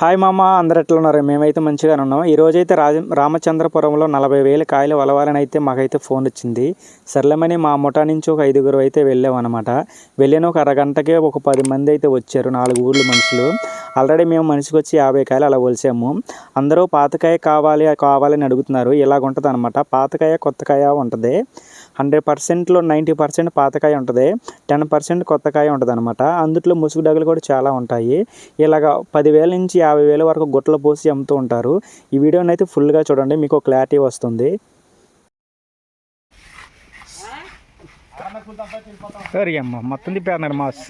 Hi మామ అందరు ఎట్లా ఉన్నారు? మేమైతే మంచిగానే ఉన్నాం. ఈరోజైతే రాజ రామచంద్రపురంలో నలభై వేల కాయలు వలవాలని అయితే మాకైతే ఫోన్ వచ్చింది. సర్లమని మా ముఠా నుంచి ఒక ఐదుగురు అయితే వెళ్ళాం అనమాట వెళ్ళిన ఒక అరగంటకే ఒక పది మంది అయితే వచ్చారు నాలుగు ఊర్ల మనుషులు. ఆల్రెడీ మేము మనిషికి వచ్చి యాభై కాయలు అలా కొలిసాము అందరూ పాతకాయ కావాలి కావాలని అడుగుతున్నారు. ఇలాగ ఉంటుంది అనమాట పాతకాయ కొత్తకాయ ఉంటుంది. హండ్రెడ్ పర్సెంట్లో నైంటీ పర్సెంట్ పాతకాయ ఉంటుంది. టెన్ పర్సెంట్ కొత్తకాయ ఉంటుంది అనమాట అందుట్లో ముసుగు డగలు కూడా చాలా ఉంటాయి. ఇలాగ పదివేల నుంచి యాభై వేల వరకు గుట్టలు పోసి అమ్ముతూ ఉంటారు. ఈ వీడియోని అయితే ఫుల్గా చూడండి మీకు క్లారిటీ వస్తుంది. సరే అమ్మ మొత్తం మాస్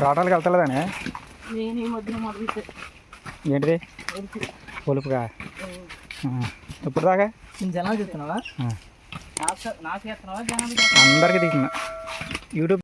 రావడానికి వెళ్తలేదానే? ఏంటిది? పొలుపుగా ఇప్పుడు దాకా? జనాలు చెప్తున్నావా ఆ. నాకు చేస్తున్నావా? జనాలు అందరికీ తీసిన యూట్యూబ్.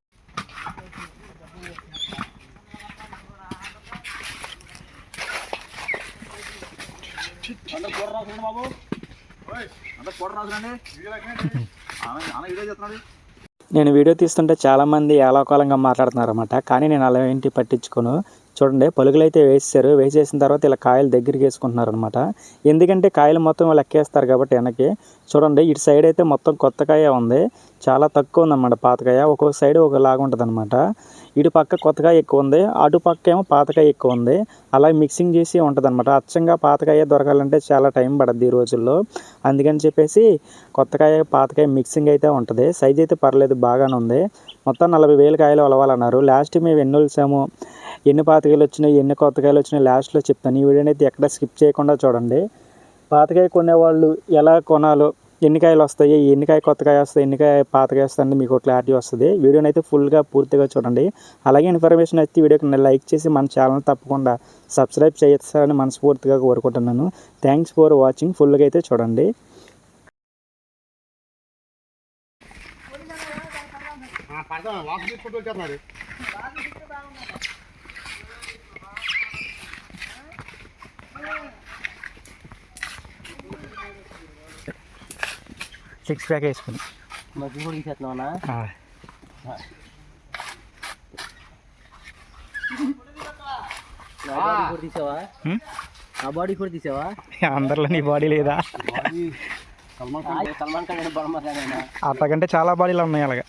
నేను వీడియో తీస్తుంటే చాలామంది ఏలాకాలంగా మాట్లాడుతున్నారు అనమాట కానీ నేను అలా ఏంటి పట్టించుకోను. చూడండి పలుకులు అయితే వేసేసారు వేసేసిన తర్వాత ఇలా కాయలు దగ్గరికి వేసుకుంటున్నారు అనమాట ఎందుకంటే కాయలు మొత్తం వాళ్ళు ఎక్కేస్తారు కాబట్టి వెనక్కి. చూడండి ఇటు సైడ్ అయితే మొత్తం కొత్త కాయ ఉంది. చాలా తక్కువ ఉందన్నమాట పాతకాయ. ఒక్కొక్క సైడ్ ఒకలాగా ఉంటుంది అనమాట ఇటు పక్క కొత్తకాయ ఎక్కువ ఉంది. అటు పక్క ఏమో పాతకాయ ఎక్కువ ఉంది. అలా మిక్సింగ్ చేసి ఉంటుంది అనమాట అచ్చంగా పాతకాయ దొరకాలంటే చాలా టైం పడుద్ది ఈ రోజుల్లో. అందుకని చెప్పేసి కొత్తకాయ పాతకాయ మిక్సింగ్ అయితే ఉంటుంది. సైజ్ అయితే పర్లేదు బాగానే ఉంది. మొత్తం నలభై వేల కాయలు ఒలవాలన్నారు లాస్ట్ మేము ఎన్ని వలిసాము ఎన్ని పాతకాయలు వచ్చినాయి? ఎన్ని కొత్తకాయలు వచ్చినాయి? లాస్ట్లో చెప్తాను. ఈ వీడియోని అయితే ఎక్కడ స్కిప్ చేయకుండా చూడండి. పాతకాయ కొనేవాళ్ళు ఎలా కొనాలో ఎన్నికాయలు వస్తాయి ఎన్నికాయ కొత్తకాయ వస్తాయి ఎన్నికాయ పాతకాయ వస్తుంది మీకు క్లారిటీ వస్తుంది. వీడియోని అయితే ఫుల్గా పూర్తిగా చూడండి. అలాగే ఇన్ఫర్మేషన్ అయితే వీడియోకి లైక్ చేసి మన ఛానల్ తప్పకుండా సబ్స్క్రైబ్ చేస్తారని మనస్ఫూర్తిగా కోరుకుంటున్నాను. థ్యాంక్స్ ఫర్ వాచింగ్ ఫుల్గా అయితే చూడండి. వాసు తీసుకుంటూ వచ్చేస్తున్నారు. సిక్స్ ప్యాక్ వేసుకుని మధ్య కూడా తీసావా? బాడీ కూడా తీసావా? అందరిలో నీ బాడీ లేదా? అంతకంటే చాలా బాడీలు ఉన్నాయి అలాగా.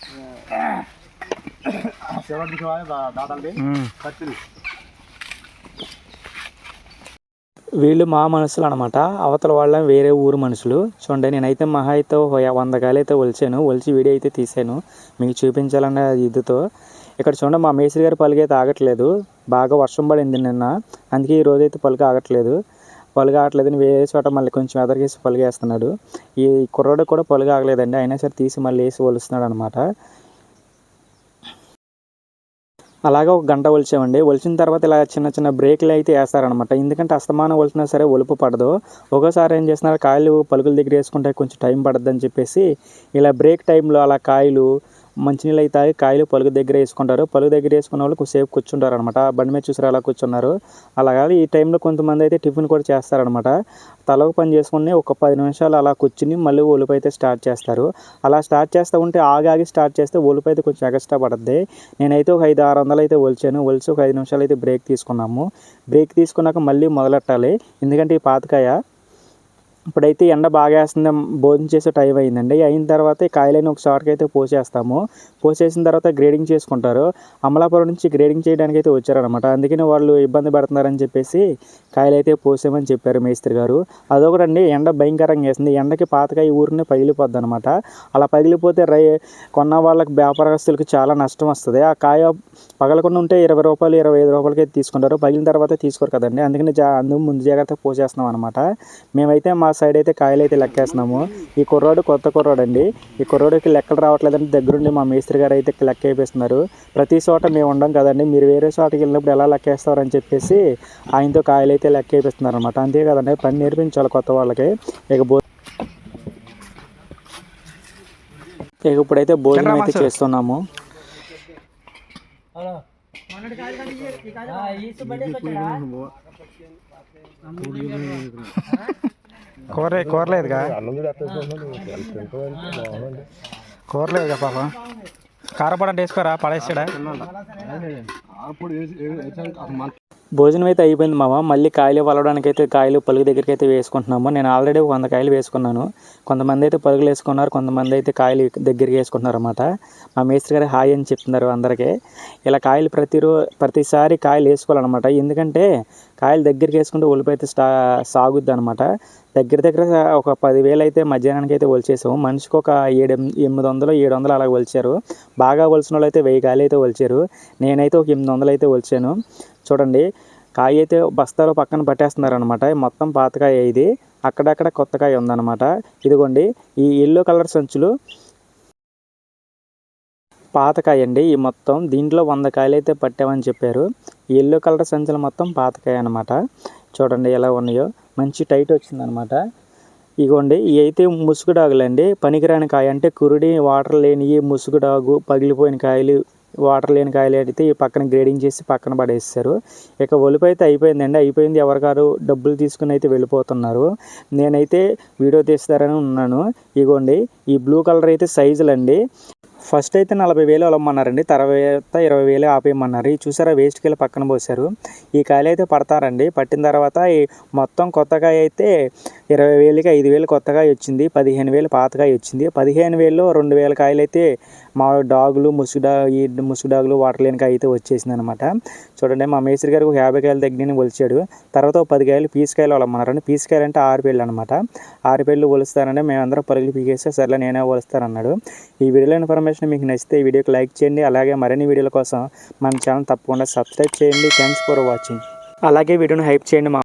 వీళ్ళు మా మనుషులు అనమాట అవతల వాళ్ళ వేరే ఊరు మనుషులు. చూడండి నేనైతే మహా అయితే వంద గాలి అయితే ఒలిచాను. ఒలిచి వీడియో అయితే తీసాను మీకు చూపించాలన్న ఇదితో. ఇక్కడ చూడండి మా మేస్త్రి గారి పలుగు అయితే ఆగట్లేదు. బాగా వర్షం పడింది నిన్న. అందుకే ఈ రోజు అయితే పలుగు ఆగట్లేదు. పలుగు ఆగట్లేదని వేరే చోట మళ్ళీ కొంచెం ఎదరికేసి పలుగేస్తున్నాడు. ఈ కుర్రోడు కూడా పలుగు ఆగలేదండి. అయినా సరే తీసి మళ్ళీ వేసి ఒలుస్తున్నాడు అనమాట అలాగే ఒక గంట ఒలిచామండి ఒలిచిన తర్వాత ఇలా చిన్న చిన్న బ్రేక్లు అయితే వేస్తారనమాట ఎందుకంటే అస్తమానం ఒలిచినా సరే ఒలుపు పడదు. ఒకసారి ఏం చేస్తున్నారు? కాయలు పలుకుల దగ్గర వేసుకుంటే కొంచెం టైం పడద్దని చెప్పేసి ఇలా బ్రేక్ టైంలో అలా కాయలు మంచినీళ్ళు అయితే కాయలు పలుకు దగ్గర వేసుకుంటారు. పలుకు దగ్గర వేసుకున్న వాళ్ళు సేపు కూర్చుంటారు అనమాట బండి మీద చూసారు అలా కూర్చున్నారు. అలాగా ఈ టైంలో కొంతమంది అయితే టిఫిన్ కూడా చేస్తారనమాట తలకు పని చేసుకుని ఒక పది నిమిషాలు అలా కూర్చుని మళ్ళీ ఒలుపు అయితే స్టార్ట్ చేస్తారు. అలా స్టార్ట్ చేస్తూ ఉంటే ఆగి ఆగి స్టార్ట్ చేస్తే ఒలుపు అయితే కొంచెం ఎక్స్ట్రా పడుద్ది. నేనైతే ఒక ఐదు ఆరు వందలు అయితే ఒలిచాను. ఒలిచి ఒక ఐదు నిమిషాలు అయితే బ్రేక్ తీసుకున్నాము. బ్రేక్ తీసుకున్నాక మళ్ళీ మొదలెట్టాలి. ఎందుకంటే ఈ పాతకాయ ఇప్పుడైతే ఎండ బాగా వేస్తుంది భోజనం చేసే టైం అయిందండి. అయిన తర్వాత ఈ కాయలని ఒక షార్ట్కి అయితే పోసేస్తాము. పోసేసిన తర్వాత గ్రేడింగ్ చేసుకుంటారు. అమలాపురం నుంచి గ్రేడింగ్ చేయడానికి అయితే వచ్చారనమాట అందుకని వాళ్ళు ఇబ్బంది పడుతున్నారని చెప్పేసి కాయలు అయితే పోసామని చెప్పారు మేస్త్రి గారు. అదొకటండి ఎండ భయంకరంగా వేసింది ఎండకి పాతకాయ ఊరిని పగిలిపోద్ది అనమాట అలా పగిలిపోతే రై కొన్న వాళ్ళకి వ్యాపారస్తులకు చాలా నష్టం వస్తుంది. ఆ కాయ పగలకుండా ఉంటే ఇరవై రూపాయలు ఇరవై ఐదు రూపాయలకి అయితే తీసుకుంటారు. పగిలిన తర్వాత తీసుకోరు కదండి. అందుకని జా అందుకు ముందు జాగ్రత్త పోసేస్తున్నాం అనమాట మేమైతే మా సైడ్ అయితే కాయలు అయితే లెక్కేస్తున్నాము. ఈ కుర్రోడు కొత్త కుర్రోడు అండి ఈ కుర్రోడికి లెక్కలు రావట్లేదంటే దగ్గరుండి మా మేస్త్రి గారు అయితే లెక్క వేపిస్తున్నారు. ప్రతి చోట మేము ఉండం కదండి. మీరు వేరే చోటకి వెళ్ళినప్పుడు ఎలా లెక్కేస్తారని చెప్పేసి ఆయనతో కాయలు అయితే లెక్క వేపిస్తున్నారు అనమాట అంతే కదండి. పని నేర్పించాలి కొత్త వాళ్ళకి. ఇక బో ఇక ఇప్పుడైతే భోజనం అయితే చేస్తున్నాము. కోరలే కోరలేదుగా? కోరలేదుగా పాప. కారపడ వేసుకోరా? పడేసాడా? భోజనం అయితే అయిపోయింది మామ. మళ్ళీ కాయలు వలవడానికి అయితే కాయలు పలుగు దగ్గరికి అయితే వేసుకుంటున్నాము. నేను ఆల్రెడీ వంద కాయలు వేసుకున్నాను. కొంతమంది అయితే పలుగులు వేసుకున్నారు. కొంతమంది అయితే కాయలు దగ్గరికి వేసుకుంటున్నారు అనమాట మా మేస్త్రి గారు హాయ్ అని చెప్తున్నారు అందరికీ. ఇలా కాయలు ప్రతిరో ప్రతిసారి కాయలు వేసుకోవాలన్నమాట. ఎందుకంటే కాయలు దగ్గరికి వేసుకుంటే ఒలిపోయితే స్టా సాగుద్ది అనమాట దగ్గర దగ్గర ఒక పదివేలు అయితే మధ్యాహ్నానికి అయితే ఒలిచేసాము. మనిషికి ఒక ఏడు ఎనిమిది వందలు ఏడు వందలు అలా ఒలిచారు. బాగా ఒలిసిన వాళ్ళు అయితే వెయ్యి కాయలు అయితే ఒలిచారు. నేనైతే ఒక ఎనిమిది వందలు అయితే ఒలిచాను. చూడండి కాయ అయితే బస్తాలో పక్కన పట్టేస్తున్నారు అనమాట మొత్తం పాతకాయ ఇది. అక్కడక్కడ కొత్త కాయ ఉందన్నమాట. ఇదిగోండి ఈ ఎల్లో కలర్ సంచులు. పాతకాయ అండి. ఈ మొత్తం దీంట్లో వంద కాయలు అయితే పట్టామని చెప్పారు. ఈ ఎల్లో కలర్ సంచులు మొత్తం పాతకాయ అనమాట చూడండి ఎలా ఉన్నాయో. మంచి టైట్ వచ్చిందనమాట ఇగోండి ఇవి అయితే ముసుగుడాగులండి. పనికిరాని కాయ అంటే కురుడి వాటర్ లేని ముసుగుడాగు పగిలిపోయిన కాయలు వాటర్ లేని కాయలు అయితే ఈ పక్కన గ్రేడింగ్ చేసి పక్కన పడేస్తారు. ఇక ఒలిపు అయితే అయిపోయిందండి. అయిపోయింది ఎవరికారు డబ్బులు తీసుకుని అయితే వెళ్ళిపోతున్నారు. నేనైతే వీడియో తీస్తారని ఉన్నాను. ఇగోండి ఈ బ్లూ కలర్ అయితే సైజులు అండి ఫస్ట్ అయితే నలభై వేలు అలమ్మన్నారండి తర్వాత ఇరవై వేలు ఆపేయమన్నారు. ఈ చూసారా వేస్ట్ కాయలు పక్కన పోసారు ఈ కాయలు అయితే పడతారండి. పట్టిన తర్వాత ఈ మొత్తం కొత్తగా అయితే ఇరవై వేలకి ఐదు వేలు కొత్తగా వచ్చింది. పదిహేను వేలు పాతగా వచ్చింది. పదిహేను వేలు రెండు వేల కాయలు అయితే మా డాగులు ముసుగు డా ఈ ముసుగు డాగులు వాటర్ లేని కాయ అయితే వచ్చేసింది అనమాట చూడండి మా మేస్త్రి గారికి ఒక యాభై కాయలు దగ్గర ఒలిచాడు. తర్వాత ఒక పది కాయలు పీసుకాయలు వాళ్ళమన్నారండి పీసుకాయలు అంటే ఆరు పేళ్ళు అనమాట ఆరు పేళ్ళు ఒలుస్తారంటే మేమందరం పరుగులు పీకేస్తే సర్లే నేనే ఒలుస్తానన్నాడు. ఈ వీడియోలో ఇన్ఫర్మేషన్ మీకు నచ్చితే ఈ వీడియోకి లైక్ చేయండి. అలాగే మరిన్ని వీడియోల కోసం మన ఛానల్ తప్పకుండా సబ్స్క్రైబ్ చేయండి. థ్యాంక్స్ ఫర్ వాచింగ్ అలాగే వీడియోని హైప్ చేయండి మా